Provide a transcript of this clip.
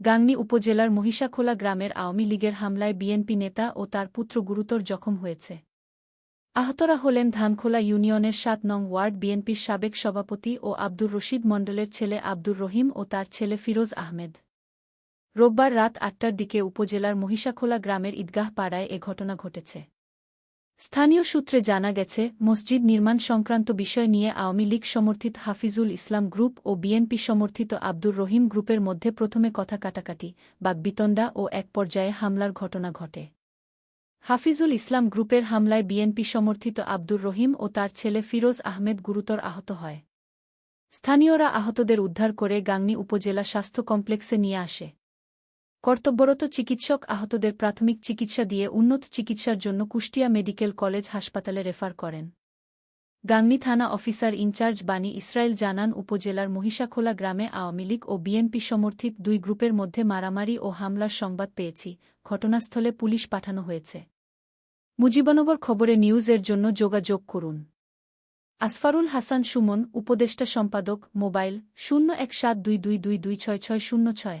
গাংনী উপজেলার মহিষাখোলা গ্রামের আওয়ামী লীগের হামলায় বিএনপি নেতা ও তার পুত্র গুরুতর জখম হয়েছে। আহতরা হলেন ধানখোলা ইউনিয়নের সাত নং ওয়ার্ড বিএনপির সাবেক সভাপতি ও আব্দুর রশিদ মণ্ডলের ছেলে আব্দুর রহিম ও তার ছেলে ফিরোজ আহমেদ। রোববার রাত আটটার দিকে উপজেলার মহিষাখোলা গ্রামের ঈদগাহ পাড়ায় এ ঘটনা ঘটেছে। স্থানীয় সূত্রে জানা গেছে, মসজিদ নির্মাণ সংক্রান্ত বিষয় নিয়ে আওয়ামী লীগ সমর্থিত হাফিজুল ইসলাম গ্রুপ ও বিএনপি সমর্থিত আব্দুর রহিম গ্রুপের মধ্যে প্রথমে কথা কাটাকাটি বাগবিতণ্ডা ও এক পর্যায়ে হামলার ঘটনা ঘটে। হাফিজুল ইসলাম গ্রুপের হামলায় বিএনপি সমর্থিত আব্দুর রহিম ও তার ছেলে ফিরোজ আহমেদ গুরুতর আহত হয়। স্থানীয়রা আহতদের উদ্ধার করে গাংনী উপজেলা স্বাস্থ্য কমপ্লেক্সে নিয়ে আসে। কর্তব্যরত চিকিৎসক আহতদের প্রাথমিক চিকিৎসা দিয়ে উন্নত চিকিৎসার জন্য কুষ্টিয়া মেডিকেল কলেজ হাসপাতালে রেফার করেন। গাংনী থানা অফিসার ইনচার্জ বাণী ইসরায়েল জানান, উপজেলার মহিষাখোলা গ্রামে আওয়ামী লীগ ও বিএনপি সমর্থিত দুই গ্রুপের মধ্যে মারামারি ও হামলার সংবাদ পেয়েছি। ঘটনাস্থলে পুলিশ পাঠানো হয়েছে। মুজিবনগর খবরে নিউজের জন্য যোগাযোগ করুন। আসফারুল হাসান সুমন, উপদেষ্টা সম্পাদক, মোবাইল শূন্য এক সাত দুই দুই দুই দুই ছয় ছয় শূন্য ছয়।